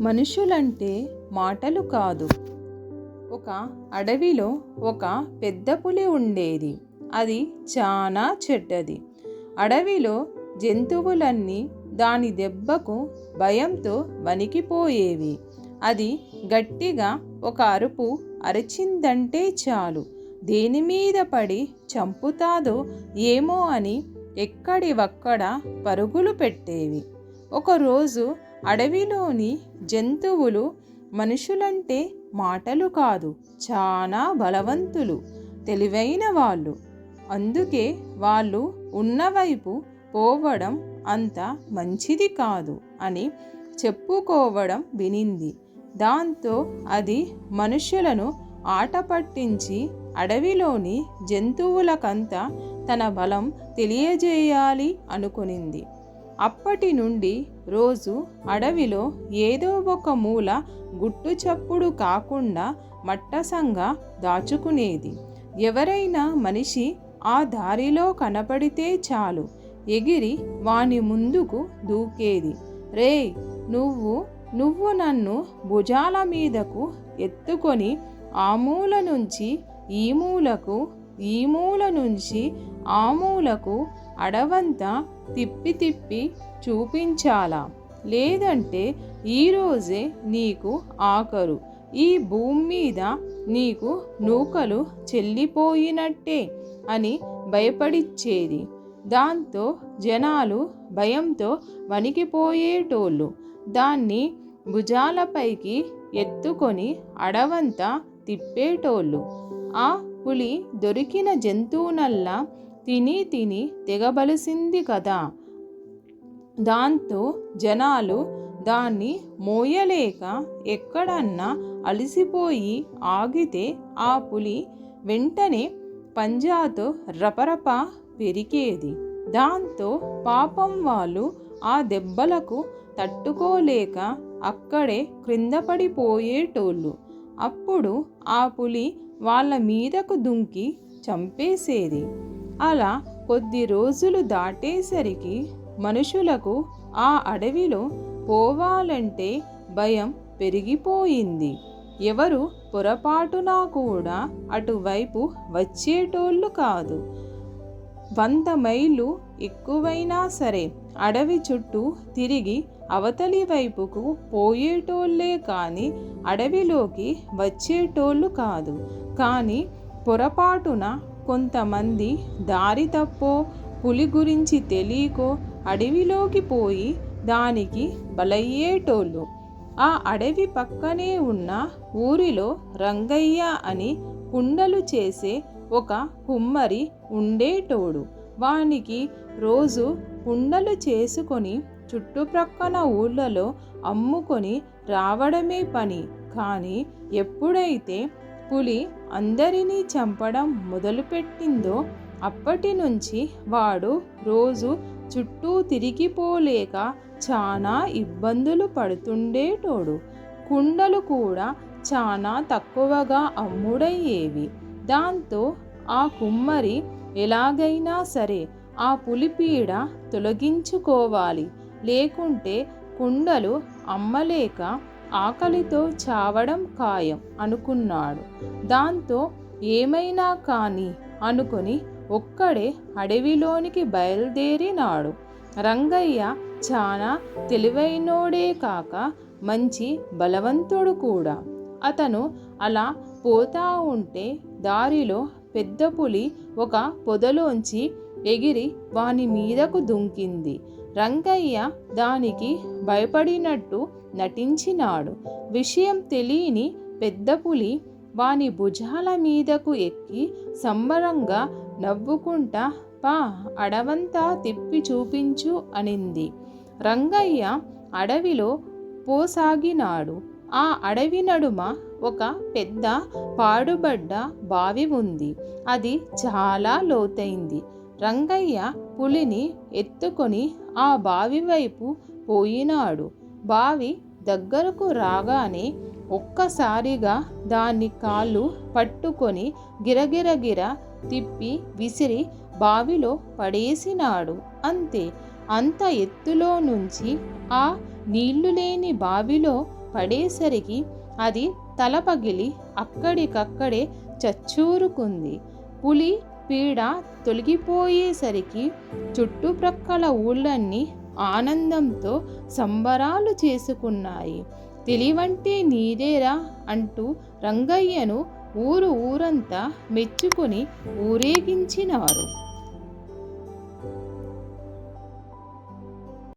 మనుషులంటే మాటలు కాదు. ఒక అడవిలో ఒక పెద్ద పులి ఉండేది. అది చాలా చెడ్డది. అడవిలో జంతువులన్నీ దాని దెబ్బకు భయంతో వణికిపోయేవి. అది గట్టిగా ఒక అరుపు అరిచిందంటే చాలు. దేని మీద పడి చంపుతాదో ఏమో అని ఎక్కడివక్కడ పరుగులు పెట్టేవి. ఒకరోజు అడవిలోని జంతువులు మనుషులంటే మాటలు కాదు చాలా బలవంతులు తెలివైన వాళ్ళు. అందుకే వాళ్ళు ఉన్నవైపు పోవడం అంత మంచిది కాదు అని చెప్పుకోవడం వినింది. దాంతో అది మనుషులను ఆట పట్టించి అడవిలోని జంతువులకంతా తన బలం తెలియజేయాలి అనుకునింది. అప్పటి నుండి రోజు అడవిలో ఏదో ఒక మూల గుట్టు చప్పుడు కాకుండా మట్టసంగా దాచుకునేది. ఎవరైనా మనిషి ఆ దారిలో కనపడితే చాలు. ఎగిరి వాని ముందుకు దూకేది. రే నువ్వు నువ్వు నన్ను భుజాల మీదకు ఎత్తుకొని ఆ మూల నుంచి ఈ మూలకు ఈ మూల నుంచి ఆ మూలకు అడవంతా తిప్పి తిప్పి చూపించాలా? లేదంటే ఈరోజే నీకు ఆకరు. ఈ భూమి మీద నీకు నూకలు చెల్లిపోయినట్టే అని భయపడిచ్చేది. దాంతో జనాలు భయంతో వణికిపోయేటోళ్ళు. దాన్ని భుజాలపైకి ఎత్తుకొని అడవంతా తిప్పేటోళ్ళు. ఆ పులి దొరికిన జంతువునల్లా తిని తిని తెగబలిసింది కదా. దాంతో జనాలు దాన్ని మోయలేక ఎక్కడన్నా అలసిపోయి ఆగితే ఆ పులి వెంటనే పంజాతో రపరప పెరికేది దాంతో పాపం వాళ్ళు ఆ దెబ్బలకు తట్టుకోలేక అక్కడే క్రింద పడిపోయేటోళ్ళు. అప్పుడు ఆ పులి వాళ్ళ మీదకు దుంకి చంపేసేది. అలా కొద్ది రోజులు దాటేసరికి మనుషులకు ఆ అడవిలో పోవాలంటే భయం పెరిగిపోయింది. ఎవరు పొరపాటున కూడా అటువైపు వచ్చేటోళ్ళు కాదు. వంద మైళ్ళు ఎక్కువైనా సరే అడవి చుట్టూ తిరిగి అవతలి వైపుకు పోయేటోళ్ళే కానీ అడవిలోకి వచ్చేటోళ్ళు కాదు. కానీ పొరపాటున కొంతమంది దారి తప్పో పులి గురించి తెలియకో అడవిలోకి పోయి దానికి బలయ్యేటోళ్ళు. ఆ అడవి పక్కనే ఉన్న ఊరిలో రంగయ్య అని కుండలు చేసే ఒక కుమ్మరి ఉండేటోడు. వానికి రోజు కుండలు చేసుకొని చుట్టుప్రక్కన ఊళ్ళలో అమ్ముకొని రావడమే పని. కానీ ఎప్పుడైతే పులి అందరినీ చంపడం మొదలుపెట్టిందో అప్పటి నుంచి వాడు రోజు చుట్టూ తిరిగిపోలేక చాలా ఇబ్బందులు పడుతుండేటోడు. కుండలు కూడా చాలా తక్కువగా అమ్ముడయ్యేవి. దాంతో ఆ కుమ్మరి ఎలాగైనా సరే ఆ పులిపీడ తొలగించుకోవాలి. లేకుంటే కుండలు అమ్మలేక ఆకలితో చావడం ఖాయం అనుకున్నాడు. దాంతో ఏమైనా కానీ అనుకొని ఒక్కడే అడవిలోనికి బయలుదేరినాడు. రంగయ్య చాలా తెలివైనోడే కాక మంచి బలవంతుడు కూడా. అతను అలా పోతా ఉంటే దారిలో పెద్ద పులి ఒక పొదలోంచి ఎగిరి వాని మీదకు దుంకింది. రంగయ్య దానికి భయపడినట్టు నటించినాడు. విషయం తెలియని పెద్ద పులి వాని భుజాల మీదకు ఎక్కి సంబరంగా నవ్వుకుంటా పా అడవంతా తిప్పి చూపించు అనింది. రంగయ్య అడవిలో పోసాగినాడు. ఆ అడవి నడుమ ఒక పెద్ద పాడుబడ్డ బావి ఉంది. అది చాలా లోతైంది. రంగయ్య పులిని ఎత్తుకొని ఆ బావి వైపు పోయినాడు. బావి దగ్గరకు రాగానే ఒక్కసారిగా దాన్ని కాళ్ళు పట్టుకొని గిరగిరగిర తిప్పి విసిరి బావిలో పడేసినాడు. అంతే అంత ఎత్తులో నుంచి ఆ నీళ్ళు లేని బావిలో పడేసరికి అది తల పగిలి అక్కడికక్కడే చచ్చూరుకుంది. పులి పీడ తొలగిపోయేసరికి చుట్టుప్రక్కల ఊళ్ళన్నీ ఆనందంతో సంబరాలు చేసుకున్నాయి. తెలివంటే నీదేరా అంటూ రంగయ్యను ఊరు ఊరంతా మెచ్చుకొని ఊరేగించినారు.